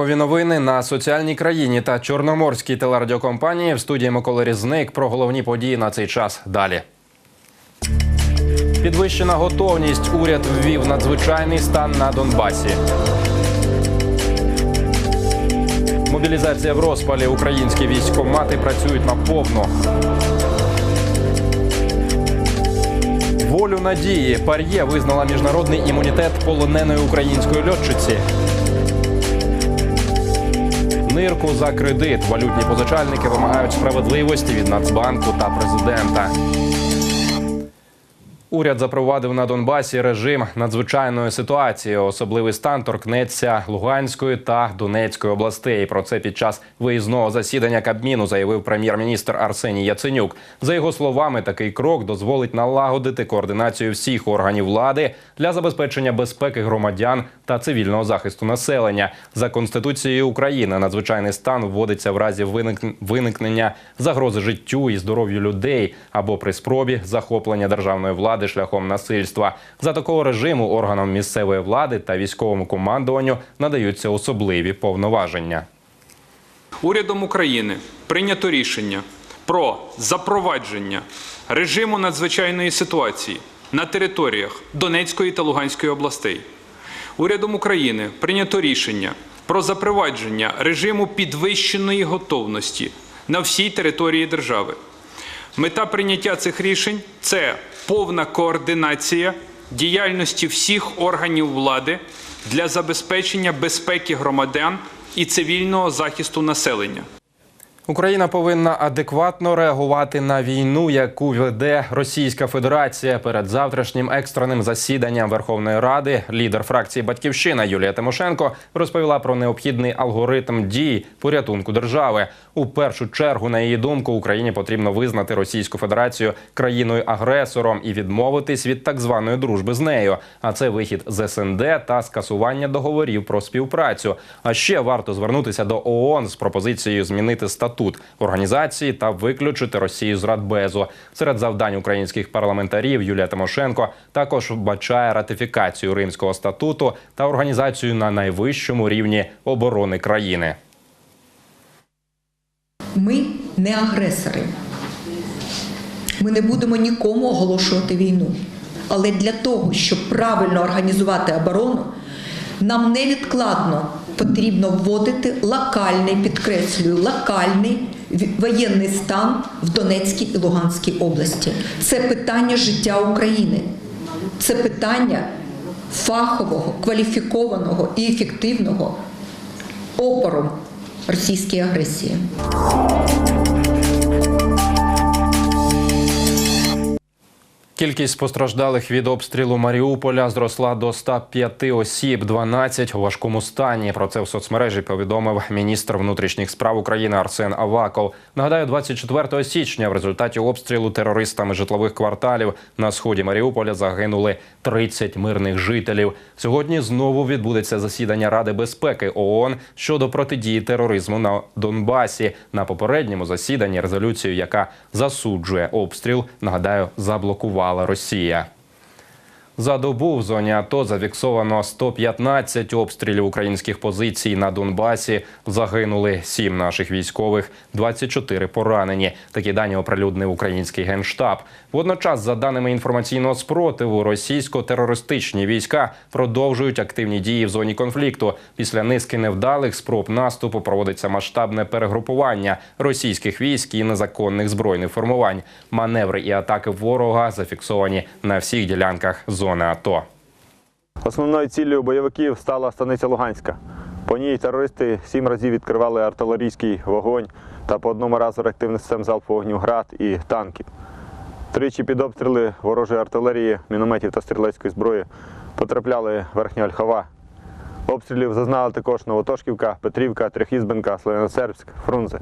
Знакові новини на соціальній країні та чорноморській телерадіокомпанії в студії Микола Різник про головні події на цей час. Далі. Підвищена готовність. Уряд ввів надзвичайний стан на Донбасі. Мобілізація в розпалі. Українські військкомати працюють наповно. Волю надії. Пар'є визнала міжнародний імунітет полоненої української льотчиці. Нирку за кредит. Валютні позичальники вимагають справедливості від Нацбанку та президента. Уряд запровадив на Донбасі режим надзвичайної ситуації. Особливий стан торкнеться Луганської та Донецької областей. Про це під час виїзного засідання Кабміну заявив прем'єр-міністр Арсеній Яценюк. За його словами, такий крок дозволить налагодити координацію всіх органів влади для забезпечення безпеки громадян та цивільного захисту населення. За конституцією України надзвичайний стан вводиться в разі виникнення загрози життю і здоров'ю людей або при спробі захоплення державної влади шляхом насильства. За такого режиму органам місцевої влади та військовому командуванню надаються особливі повноваження. Урядом України прийнято рішення про запровадження режиму надзвичайної ситуації на територіях Донецької та Луганської областей. Урядом України прийнято рішення про запровадження режиму підвищеної готовності на всій території держави. Мета прийняття цих рішень це повна координація діяльності всіх органів влади для забезпечення безпеки громадян і цивільного захисту населення. Україна повинна адекватно реагувати на війну, яку веде Російська Федерація перед завтрашнім екстреним засіданням Верховної Ради. Лідер фракції Батьківщина Юлія Тимошенко розповіла про необхідний алгоритм дій порятунку держави. У першу чергу, на її думку, Україні потрібно визнати Російську Федерацію країною агресором і відмовитись від так званої дружби з нею. А це вихід з СНД та скасування договорів про співпрацю. А ще варто звернутися до ООН з пропозицією змінити статут організації та виключити Росію з Радбезу. Серед завдань українських парламентарів Юлія Тимошенко також вбачає ратифікацію Римського статуту та організацію на найвищому рівні оборони країни. Ми не агресори. Ми не будемо нікому оголошувати війну. Але для того, щоб правильно організувати оборону, нам невідкладно потрібно вводити локальний, підкреслюю, локальний воєнний стан в Донецькій і Луганській області. Це питання життя України. Це питання фахового, кваліфікованого і ефективного опору російській агресії. Кількість постраждалих від обстрілу Маріуполя зросла до 105 осіб, 12 у важкому стані. Про це в соцмережі повідомив міністр внутрішніх справ України Арсен Аваков. Нагадаю, 24 січня в результаті обстрілу терористами житлових кварталів на сході Маріуполя загинули 30 мирних жителів. Сьогодні знову відбудеться засідання Ради безпеки ООН щодо протидії тероризму на Донбасі. На попередньому засіданні резолюцію, яка засуджує обстріл, нагадаю, заблокувала Росія. За добу в зоні АТО зафіксовано 115 обстрілів українських позицій на Донбасі. Загинули 7 наших військових, 24 поранені. Такі дані оприлюднив український генштаб. Водночас, за даними інформаційного спротиву, російсько-терористичні війська продовжують активні дії в зоні конфлікту. Після низки невдалих спроб наступу проводиться масштабне перегрупування російських військ і незаконних збройних формувань. Маневри і атаки ворога зафіксовані на всіх ділянках зони АТО. Основною ціллю бойовиків стала станиця Луганська. По ній терористи сім разів відкривали артилерійський вогонь та по одному разу реактивних систем залпового вогню град і танків. Тричі під обстріли ворожої артилерії, мінометів та стрілецької зброї потрапляли верхня Ольхова. Обстрілів зазнали також Новотошківка, Петрівка, Трьохізбенка, Слов'яно-Сербськ, Фрунзе.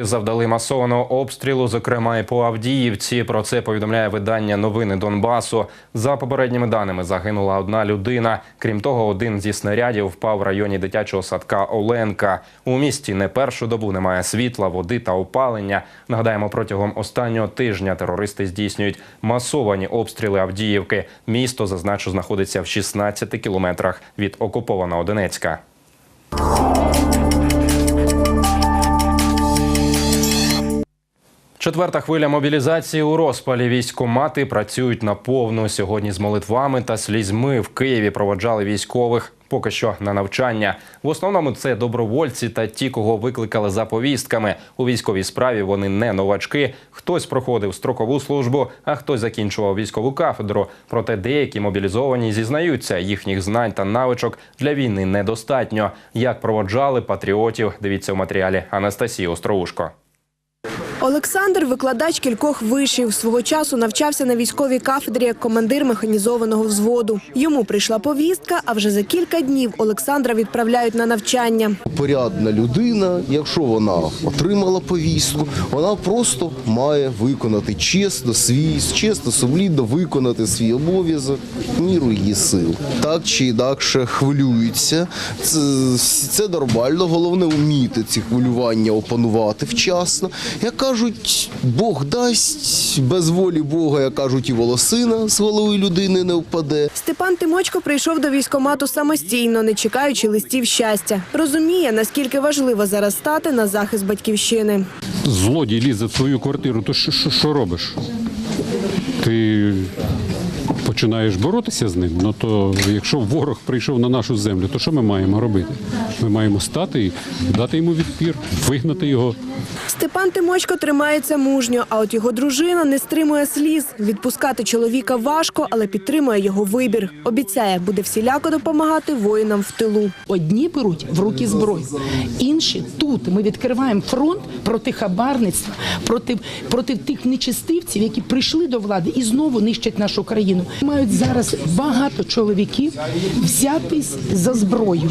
Завдали масованого обстрілу, зокрема і по Авдіївці. Про це повідомляє видання Новини Донбасу. За попередніми даними загинула одна людина. Крім того, один зі снарядів впав в районі дитячого садка Оленка. У місті не першу добу немає світла, води та опалення. Нагадаємо, протягом останнього тижня терористи здійснюють масовані обстріли Авдіївки. Місто зазначу знаходиться в 16 кілометрах від окупованого Донецька. Четверта хвиля мобілізації у розпалі. Військомати працюють наповну. Сьогодні з молитвами та слізьми в Києві проводжали військових. Поки що на навчання. В основному це добровольці та ті, кого викликали за повістками. У військовій справі вони не новачки. Хтось проходив строкову службу, а хтось закінчував військову кафедру. Проте деякі мобілізовані зізнаються, їхніх знань та навичок для війни недостатньо. Як проводжали патріотів? Дивіться в матеріалі Анастасії Остроушко. Олександр, викладач кількох вишів, свого часу навчався на військовій кафедрі як командир механізованого взводу. Йому прийшла повістка, а вже за кілька днів Олександра відправляють на навчання. порядна людина, якщо вона отримала повістку, вона просто має виконати чесно свій, чесно, сумлінно виконати свій обов'язок міру її сил. Так чи інакше хвилюються. Це, це нормально. Головне вміти ці хвилювання опанувати вчасно. Як кажуть, Бог дасть без волі Бога, як кажуть, і волосина з голови людини не впаде. Степан Тимочко прийшов до військомату самостійно, не чекаючи листів щастя. Розуміє, наскільки важливо зараз стати на захист батьківщини. злодій лізе в свою квартиру, то що, що, що робиш? Ти починаєш боротися з ним. Ну то якщо ворог прийшов на нашу землю, то що ми маємо робити? Ми маємо стати і дати йому відпір, вигнати його. Степан Тимочко тримається мужньо, а от його дружина не стримує сліз. Відпускати чоловіка важко, але підтримує його вибір. Обіцяє, буде всіляко допомагати воїнам в тилу. Одні беруть в руки зброю, інші тут. Ми відкриваємо фронт проти хабарництва, проти, проти тих нечистивців, які прийшли до влади і знову нищать нашу країну. Мають зараз багато чоловіків взятись за зброю.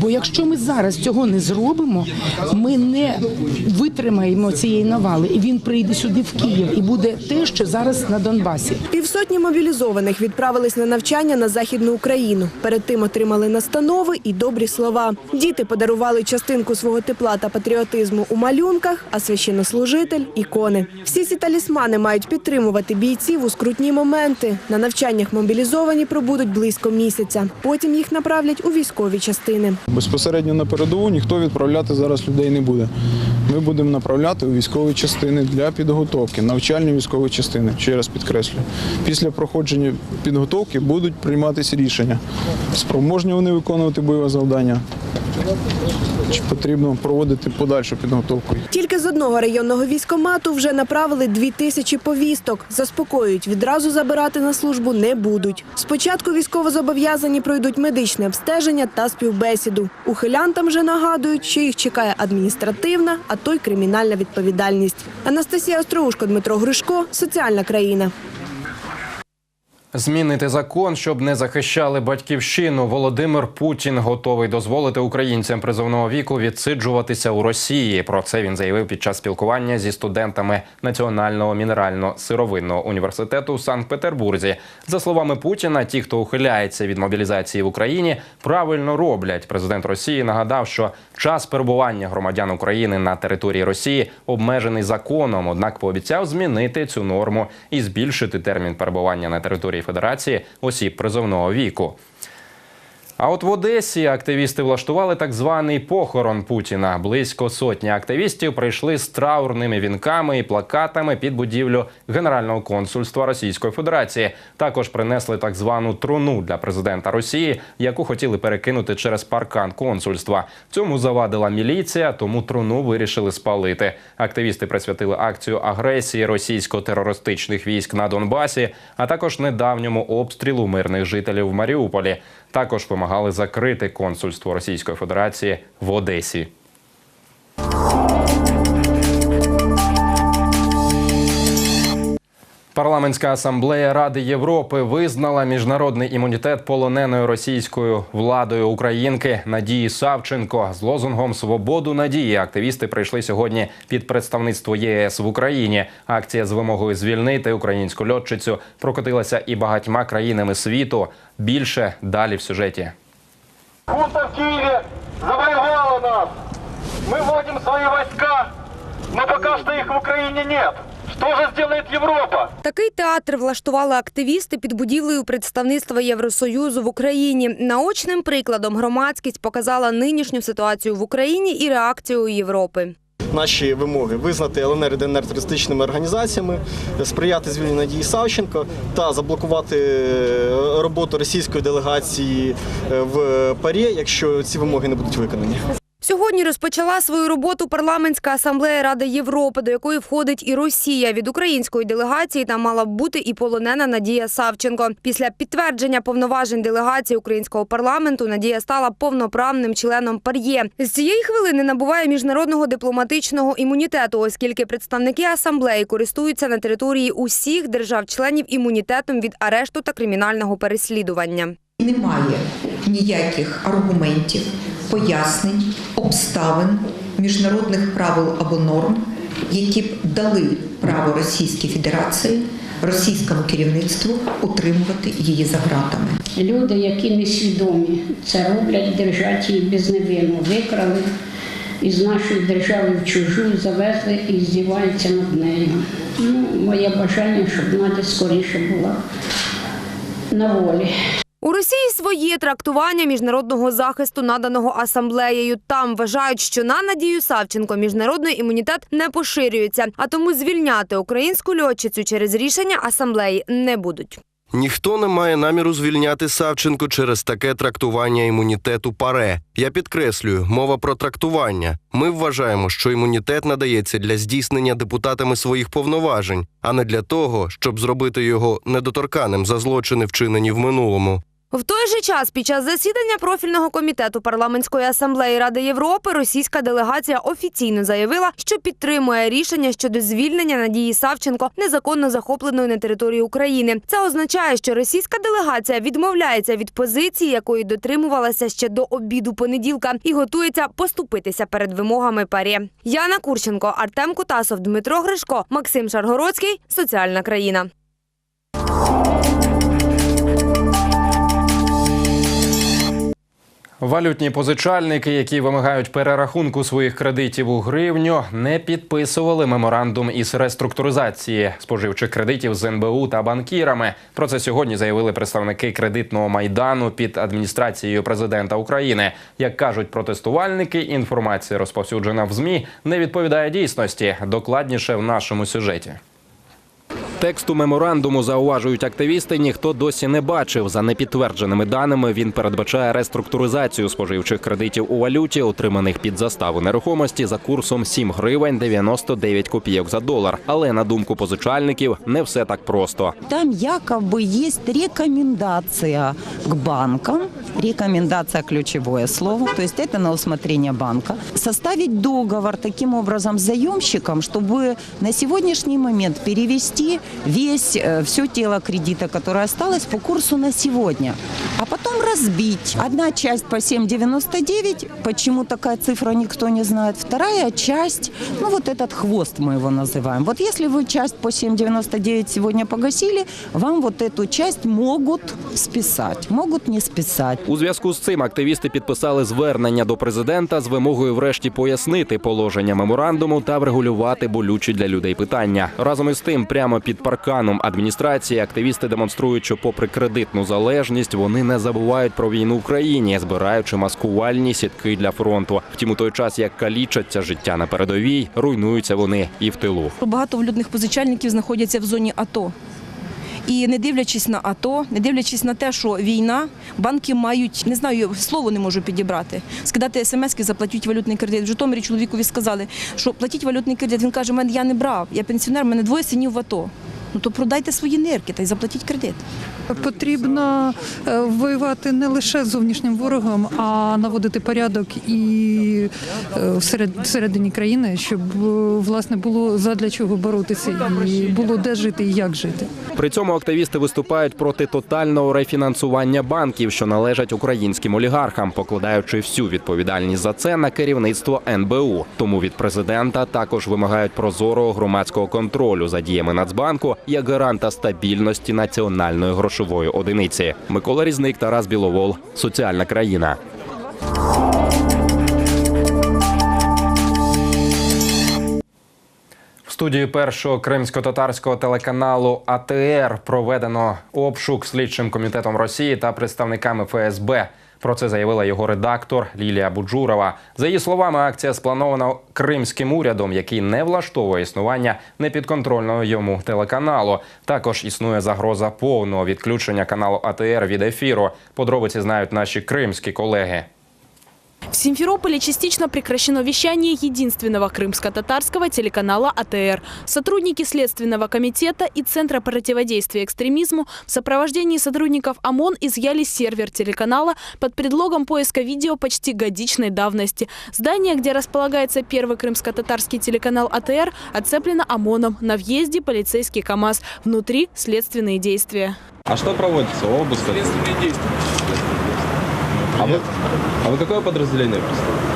Бо якщо ми зараз цього не зробимо, ми не витримаємо цієї навали. І він прийде сюди в Київ і буде те, що зараз на Донбасі. Півсотні мобілізованих відправились на навчання на західну Україну. Перед тим отримали настанови і добрі слова. Діти подарували частинку свого тепла та патріотизму у малюнках, а священнослужитель ікони. Всі ці талісмани мають підтримувати бійців у скрутні моменти. На навчаннях мобілізовані пробудуть близько місяця. Потім їх направлять у військові частини. Безпосередньо на передову ніхто відправляти зараз людей не буде. Ми будемо направляти у військові частини для підготовки, навчальні військові частини, ще раз підкреслюю. Після проходження підготовки будуть прийматися рішення, спроможні вони виконувати бойове завдання, чи потрібно проводити подальшу підготовку. Тільки з одного районного військомату вже направили дві тисячі повісток. Заспокоюють, відразу забирати на службу не будуть. Спочатку військовозобов'язані пройдуть медичне обстеження та співбесіду. Ухилянтам же нагадують, що їх чекає адміністративна, а то й кримінальна відповідальність. Анастасія Остроушко, Дмитро Гришко, соціальна країна. Змінити закон, щоб не захищали батьківщину. Володимир Путін готовий дозволити українцям призовного віку відсиджуватися у Росії. Про це він заявив під час спілкування зі студентами Національного мінерально-сировинного університету у Санкт-Петербурзі. За словами Путіна, ті, хто ухиляється від мобілізації в Україні, правильно роблять. Президент Росії нагадав, що час перебування громадян України на території Росії обмежений законом однак пообіцяв змінити цю норму і збільшити термін перебування на території Федерації осіб призовного віку. А от в Одесі активісти влаштували так званий похорон Путіна. Близько сотні активістів прийшли з траурними вінками і плакатами під будівлю Генерального консульства Російської Федерації. Також принесли так звану труну для президента Росії, яку хотіли перекинути через паркан консульства. Цьому завадила міліція, тому труну вирішили спалити. Активісти присвятили акцію агресії російсько-терористичних військ на Донбасі, а також недавньому обстрілу мирних жителів в Маріуполі. Також вимагали закрити консульство Російської Федерації в Одесі. Парламентська асамблея Ради Європи визнала міжнародний імунітет полоненої російською владою українки Надії Савченко з лозунгом Свободу надії. Активісти прийшли сьогодні під представництво єС в Україні. Акція з вимогою звільнити українську льотчицю прокотилася і багатьма країнами світу. Більше далі в сюжеті. Хунта в Киеве завоевала нас. Мы вводим свои войска, но пока что их в Украине нет. Что же сделает Европа? Такий театр влаштували активісти під будівлею представництва Євросоюзу в Україні. Наочним прикладом громадськість показала нинішню ситуацію в Україні і реакцію Європи. Наші вимоги визнати ЛНР і ДНР терористичними організаціями, сприяти звільненню Надії Савченко та заблокувати е, роботу російської делегації е, в ПАРЄ, якщо ці вимоги не будуть виконані. Сьогодні розпочала свою роботу парламентська асамблея Ради Європи, до якої входить і Росія. Від української делегації там мала б бути і полонена Надія Савченко. Після підтвердження повноважень делегації українського парламенту Надія стала повноправним членом ПАРЄ. З цієї хвилини набуває міжнародного дипломатичного імунітету, оскільки представники асамблеї користуються на території усіх держав-членів імунітетом від арешту та кримінального переслідування. Немає ніяких аргументів, пояснень, обставин, міжнародних правил або норм, які б дали право Російській Федерації, російському керівництву утримувати її за ґратами. Люди, які несвідомі це роблять, держать її безневинно, викрали із нашої держави в чужу, завезли і здіваються над нею. Ну, моє бажання, щоб Надя скоріше була на волі. У Росії своє трактування міжнародного захисту, наданого асамблеєю. Там вважають, що на Надію Савченко міжнародний імунітет не поширюється, а тому звільняти українську льотчицю через рішення асамблеї не будуть. Ніхто не має наміру звільняти Савченко через таке трактування імунітету ПАРЕ. Я підкреслюю, мова про трактування. Ми вважаємо, що імунітет надається для здійснення депутатами своїх повноважень, а не для того, щоб зробити його недоторканим за злочини, вчинені в минулому. В той же час, під час засідання профільного комітету парламентської асамблеї Ради Європи, російська делегація офіційно заявила, що підтримує рішення щодо звільнення Надії Савченко незаконно захопленої на території України. Це означає, що російська делегація відмовляється від позиції, якої дотримувалася ще до обіду понеділка, і готується поступитися перед вимогами парі. Яна Курченко, Артем Кутасов, Дмитро Гришко, Максим Шаргородський. Соціальна країна. Валютні позичальники, які вимагають перерахунку своїх кредитів у гривню, не підписували меморандум із реструктуризації споживчих кредитів з НБУ та банкірами. Про це сьогодні заявили представники кредитного майдану під адміністрацією президента України. Як кажуть протестувальники, інформація розповсюджена в змі не відповідає дійсності. Докладніше в нашому сюжеті. Тексту меморандуму зауважують активісти. Ніхто досі не бачив. За непідтвердженими даними він передбачає реструктуризацію споживчих кредитів у валюті, отриманих під заставу нерухомості за курсом 7 гривень 99 копійок за долар. Але на думку позичальників, не все так просто. Там якобы есть рекомендация к банкам, рекомендация ключевое слово, то есть это на усмотрение банка, составить договор таким образом с заемщиком, чтобы на сегодняшний момент перевести весь, э, все тело кредита, которое осталось по курсу на сегодня, а потом разбить. Одна часть по 7,99, почему такая цифра никто не знает, вторая часть, ну вот этот хвост мы его называем. Вот если вы часть по 7,99 сегодня погасили, вам вот эту часть могут списать, могут не списать. У зв'язку з цим активісти підписали звернення до президента з вимогою, врешті, пояснити положення меморандуму та врегулювати болючі для людей питання. Разом із тим, прямо під парканом адміністрації активісти демонструють, що, попри кредитну залежність, вони не забувають про війну в країні, збираючи маскувальні сітки для фронту. Втім, у той час як калічаться життя на передовій, руйнуються вони і в тилу. Багато влюдних позичальників знаходяться в зоні АТО. І не дивлячись на АТО, не дивлячись на те, що війна, банки мають, не знаю, слово не можу підібрати. Скидати смски, заплатіть валютний кредит. В Житомирі чоловікові сказали, що платіть валютний кредит. Він каже, мене я не брав, я пенсіонер, мене двоє синів в АТО. Ну то продайте свої нирки та й заплатіть кредит. Потрібно е, воювати не лише з зовнішнім ворогом, а наводити порядок і е, всеред- всередині країни, щоб е, власне було задля чого боротися і було де жити і як жити. При цьому активісти виступають проти тотального рефінансування банків, що належать українським олігархам, покладаючи всю відповідальність за це на керівництво НБУ. Тому від президента також вимагають прозорого громадського контролю за діями Нацбанку як гаранта стабільності національної грошової одиниці. Микола Різник, Тарас Біловол, соціальна країна. Студії першого кримсько-татарського телеканалу АТР проведено обшук слідчим комітетом Росії та представниками ФСБ. Про це заявила його редактор Лілія Буджурова. За її словами, акція спланована кримським урядом, який не влаштовує існування непідконтрольного йому телеканалу. Також існує загроза повного відключення каналу АТР від ефіру. Подробиці знають наші кримські колеги. В Симферополе частично прекращено вещание единственного крымско-татарского телеканала АТР. Сотрудники Следственного комитета и Центра противодействия экстремизму в сопровождении сотрудников ОМОН изъяли сервер телеканала под предлогом поиска видео почти годичной давности. Здание, где располагается первый крымско-татарский телеканал АТР, оцеплено ОМОНом. На въезде полицейский КАМАЗ. Внутри следственные действия. А что проводится? Обыск? Следственные действия. А вы, а вы какое подразделение представляете?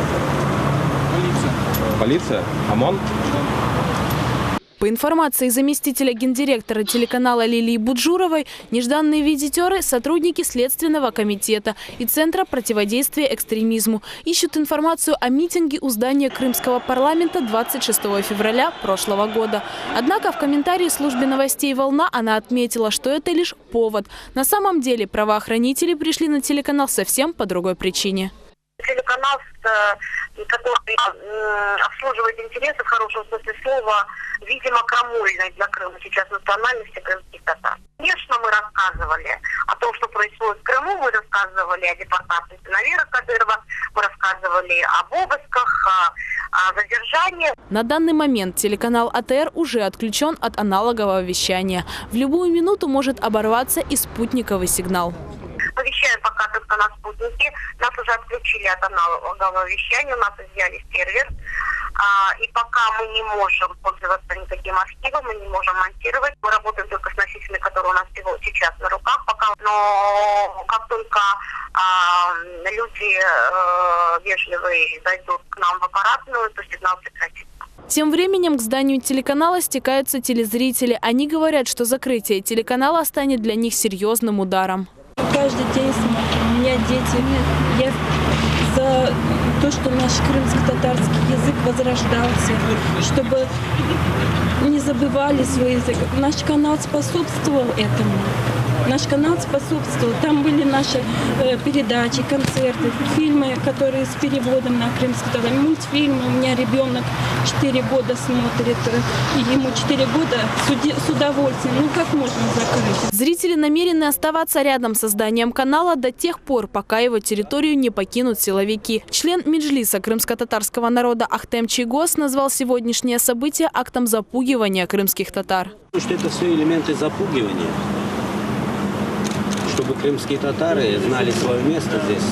Полиция. Полиция? ОМОН? По информации заместителя гендиректора телеканала Лилии Буджуровой, нежданные визитеры – сотрудники Следственного комитета и Центра противодействия экстремизму. Ищут информацию о митинге у здания Крымского парламента 26 февраля прошлого года. Однако в комментарии службе новостей «Волна» она отметила, что это лишь повод. На самом деле правоохранители пришли на телеканал совсем по другой причине. Телеканал, э, который м, обслуживает интересы в хорошем смысле слова, видимо, крамольной для Крыма сейчас национальности крымских татар. Конечно, мы рассказывали о том, что происходит в Крыму, мы рассказывали о депортации Сыновера Кадырова, мы рассказывали об обысках, о, о задержании. На данный момент телеканал АТР уже отключен от аналогового вещания. В любую минуту может оборваться и спутниковый сигнал. Вещаем пока только на спутнике. Нас уже отключили от аналогового вещания, у нас изъяли сервер. А, и пока мы не можем пользоваться никаким архивом, мы не можем монтировать. Мы работаем только с носителями, которые у нас сейчас на руках пока. Но как только а, люди э, вежливые зайдут к нам в аппаратную, то сигнал прекратится. Тем временем к зданию телеканала стекаются телезрители. Они говорят, что закрытие телеканала станет для них серьезным ударом. дети. Я за то, что наш крымско-татарский язык возрождался, чтобы не забывали свой язык. Наш канал способствовал этому. Наш канал способствовал. Там были наши э, передачи, концерты, фильмы, которые с переводом на крымский татар, мультфильмы. У меня ребенок 4 года смотрит, и ему 4 года с удовольствием. Ну как можно закрыть? Зрители намерены оставаться рядом со зданием канала до тех пор, пока его территорию не покинут силовики. Член Меджлиса крымско-татарского народа Ахтем Чайгос назвал сегодняшнее событие актом запугивания крымских татар. что это все элементы запугивания, чтобы крымские татары знали свое место здесь,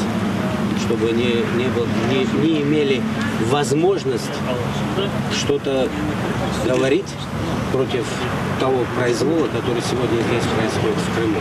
Чтобы не, не, был, не, не имели возможность что-то говорить против того произвола, который сегодня здесь происходит в Крыму.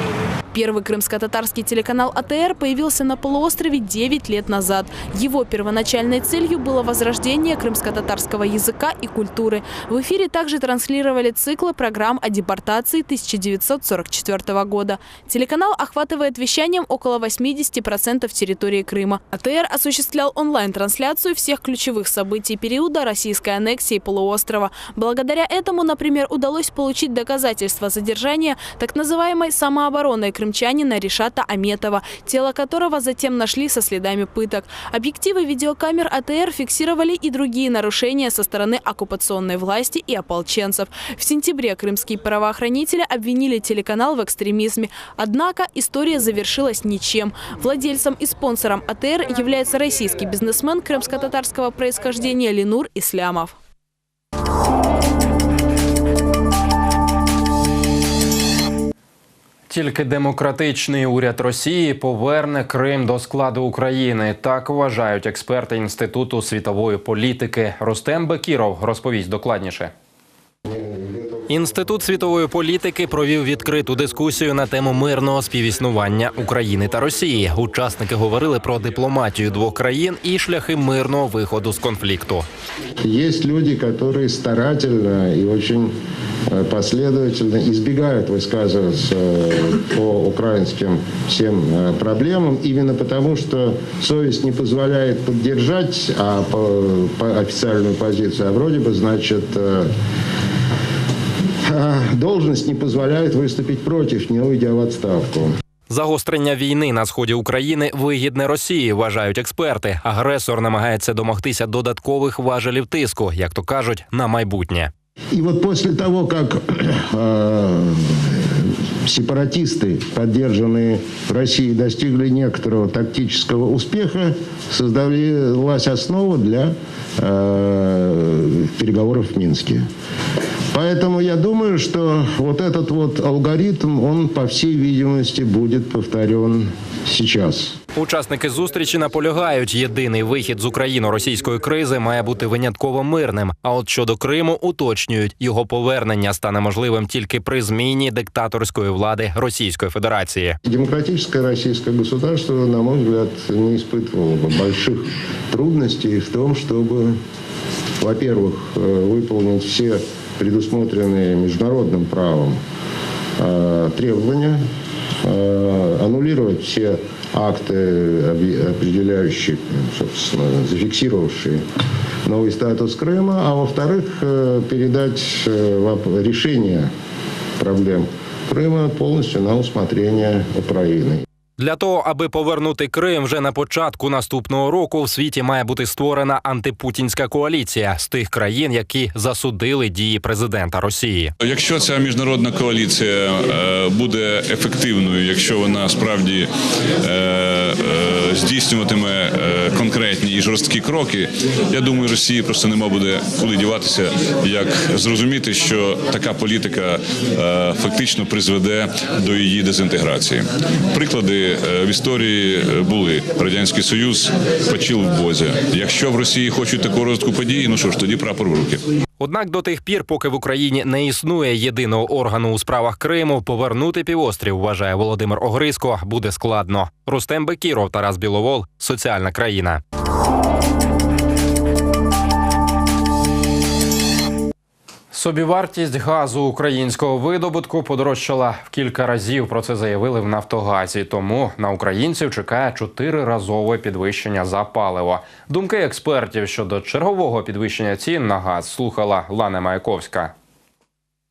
Первый крымско-татарский телеканал АТР появился на полуострове 9 лет назад. Его первоначальной целью было возрождение крымско-татарского языка и культуры. В эфире также транслировали циклы программ о депортации 1944 года. Телеканал охватывает вещанием около 80% территории Крыма. АТР осуществлял онлайн-трансляцию всех ключевых событий периода российской аннексии полуострова. Благодаря этому, например, удалось получить доказательства задержания так называемой самообороной крымчанина Ришата Аметова, тело которого затем нашли со следами пыток. Объективы видеокамер АТР фиксировали и другие нарушения со стороны оккупационной власти и ополченцев. В сентябре крымские правоохранители обвинили телеканал в экстремизме. Однако история завершилась ничем. Владельцем и спонсором АТР является российский бизнесмен крымско-татарского происхождения Ленур Ислямов. тільки демократичний уряд Росії поверне Крим до складу України. Так вважають експерти Інституту світової політики. Ростем Бекіров розповість докладніше. Інститут світової політики провів відкриту дискусію на тему мирного співіснування України та Росії. Учасники говорили про дипломатію двох країн і шляхи мирного виходу з конфлікту. Есть люди, которые старательно и очень э, последовательно избегают высказываться э, по украинским всем э, проблемам, именно потому, что совесть не позволяет поддержать а по, по официальную позицию, а вроде бы, значит, э, э, должность не позволяет выступить против, не уйдя в отставку. Загострення війни на сході України вигідне Росії, вважають експерти. Агресор намагається домогтися додаткових важелів тиску, як то кажуть, на майбутнє. И вот после того, как э, сепаратисты, поддержанные в России, достигли некоторого тактического успеха, создалась основа для э, переговоров в Минске. Поэтому я думаю, что вот этот вот алгоритм, он, по всей видимости, будет повторен сейчас. Учасники зустрічі наполягають, єдиний вихід з україно-російської кризи має бути винятково мирним. А от щодо Криму уточнюють, його повернення стане можливим тільки при зміні диктаторської влади Російської Федерації. Демократическое российское государство, на мой взгляд, не испытывало бы больших трудностей в том, чтобы, во-первых, э, выполнить все предусмотренные международным правом э, требования, э, аннулировать все акты, определяющие, собственно, зафиксировавшие новый статус Крыма, а во-вторых, э, передать решение проблем Крыма полностью на усмотрение Украины. Для того, аби повернути Крим вже на початку наступного року, в світі має бути створена антипутінська коаліція з тих країн, які засудили дії президента Росії. Якщо ця міжнародна коаліція е, буде ефективною, якщо вона справді е, е, здійснюватиме конкретні і жорсткі кроки, я думаю, Росії просто нема буде куди діватися, як зрозуміти, що така політика фактично призведе до її дезінтеграції. Приклади е, в історії е, були радянський союз почив в бозі. Якщо в Росії хочуть таку розвитку подій, ну що ж, тоді прапор в руки. Однак до тих пір, поки в Україні не існує єдиного органу у справах Криму, повернути півострів, вважає Володимир Огриско, буде складно. Рустем Бекіров, Тарас Біловол, соціальна країна. Собівартість газу українського видобутку подорожчала в кілька разів. Про це заявили в Нафтогазі. Тому на українців чекає чотириразове підвищення за паливо. Думки експертів щодо чергового підвищення цін на газ слухала Лана Маяковська.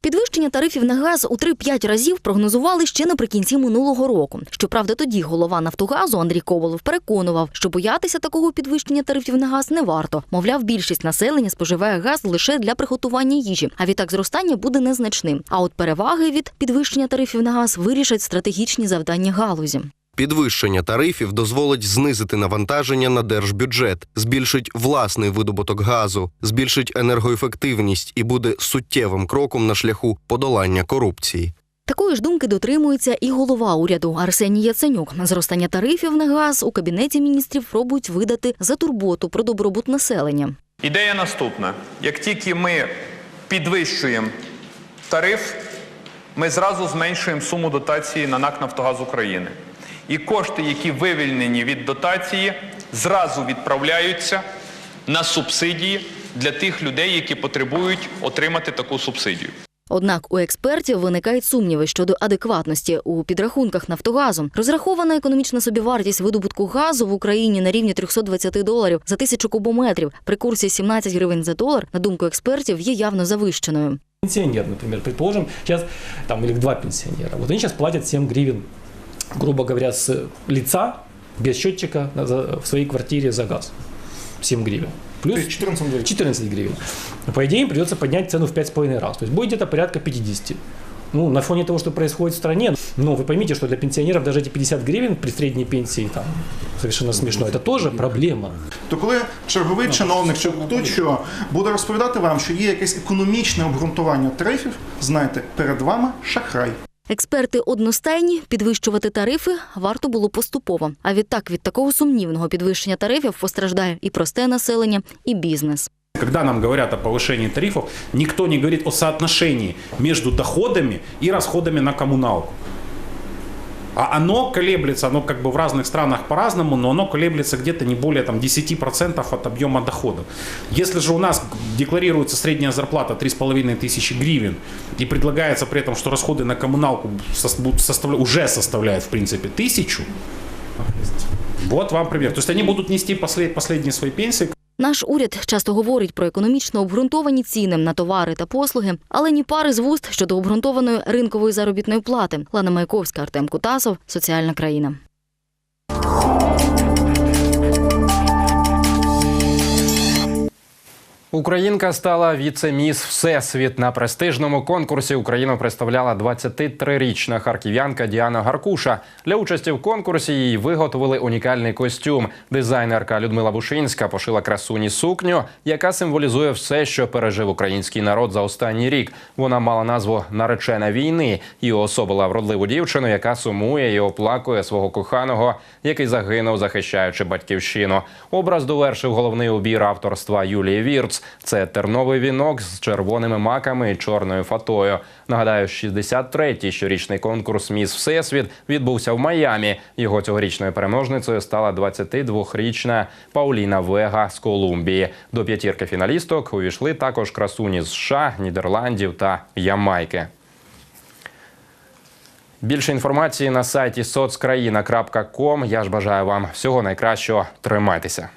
Підвищення тарифів на газ у 3-5 разів прогнозували ще наприкінці минулого року. Щоправда, тоді голова Нафтогазу Андрій Ковалов переконував, що боятися такого підвищення тарифів на газ не варто. Мовляв, більшість населення споживає газ лише для приготування їжі, а відтак зростання буде незначним. А от переваги від підвищення тарифів на газ вирішать стратегічні завдання галузі. Підвищення тарифів дозволить знизити навантаження на держбюджет, збільшить власний видобуток газу, збільшить енергоефективність і буде суттєвим кроком на шляху подолання корупції. Такої ж думки дотримується і голова уряду Арсеній Яценюк. Зростання тарифів на газ у кабінеті міністрів пробують видати за турботу про добробут населення. Ідея наступна: як тільки ми підвищуємо тариф, ми зразу зменшуємо суму дотації на НАК Нафтогаз України. І кошти, які вивільнені від дотації, зразу відправляються на субсидії для тих людей, які потребують отримати таку субсидію. Однак у експертів виникають сумніви щодо адекватності у підрахунках Нафтогазу. Розрахована економічна собівартість видобутку газу в Україні на рівні 320 доларів за тисячу кубометрів при курсі 17 гривень за долар, на думку експертів, є явно завищеною. Пенсионер, например, предположим, сейчас там или два пенсионера. Вот они сейчас платят 7 гривен, грубо говоря, с лица без счетчика на- за- в своей квартире за газ. 7 гривен. Плюс 14 гривен. 14 гривен. По идее, им придется поднять цену в 5,5 раз. То есть будет где-то порядка 50. Ну, на фоне того, что происходит в стране, но вы поймите, что для пенсионеров даже эти 50 гривен при средней пенсии там совершенно смешно. Это тоже проблема. То коли черговий чиновник чи хто що буде розповідати вам, що є якесь економічне обґрунтування тарифів, знайте, перед вами шахрай. Експерти одностайні підвищувати тарифи варто було поступово. А відтак від такого сумнівного підвищення тарифів постраждає і просте населення, і бізнес. Когда нам говорят о повышении тарифов, никто не говорит о соотношении между доходами и расходами на коммуналку. А оно колеблется, оно как бы в разных странах по-разному, но оно колеблется где-то не более там, 10% от объема доходов. Если же у нас декларируется средняя зарплата 3,5 тысячи гривен и предлагается при этом, что расходы на коммуналку составля- уже составляют в принципе тысячу, вот вам пример. То есть они будут нести послед- последние свои пенсии, Наш уряд часто говорить про економічно обґрунтовані ціни на товари та послуги, але ні пари з вуст щодо обґрунтованої ринкової заробітної плати. Лана Маяковська, Артем Кутасов, Соціальна країна. Українка стала віце-міс Всесвіт. На престижному конкурсі Україну представляла 23-річна харків'янка Діана Гаркуша. Для участі в конкурсі їй виготовили унікальний костюм. Дизайнерка Людмила Бушинська пошила красуні сукню, яка символізує все, що пережив український народ за останній рік. Вона мала назву Наречена війни і особила вродливу дівчину, яка сумує і оплакує свого коханого, який загинув, захищаючи батьківщину. Образ довершив головний убір авторства Юлії Вірц. Це терновий вінок з червоними маками і чорною фатою. Нагадаю, 63-й щорічний конкурс Міс Всесвіт відбувся в Майамі. Його цьогорічною переможницею стала 22-річна Пауліна Вега з Колумбії. До п'ятірки фіналісток увійшли також красуні з США, Нідерландів та Ямайки. Більше інформації на сайті соцкраїна.ком. Я ж бажаю вам всього найкращого. Тримайтеся.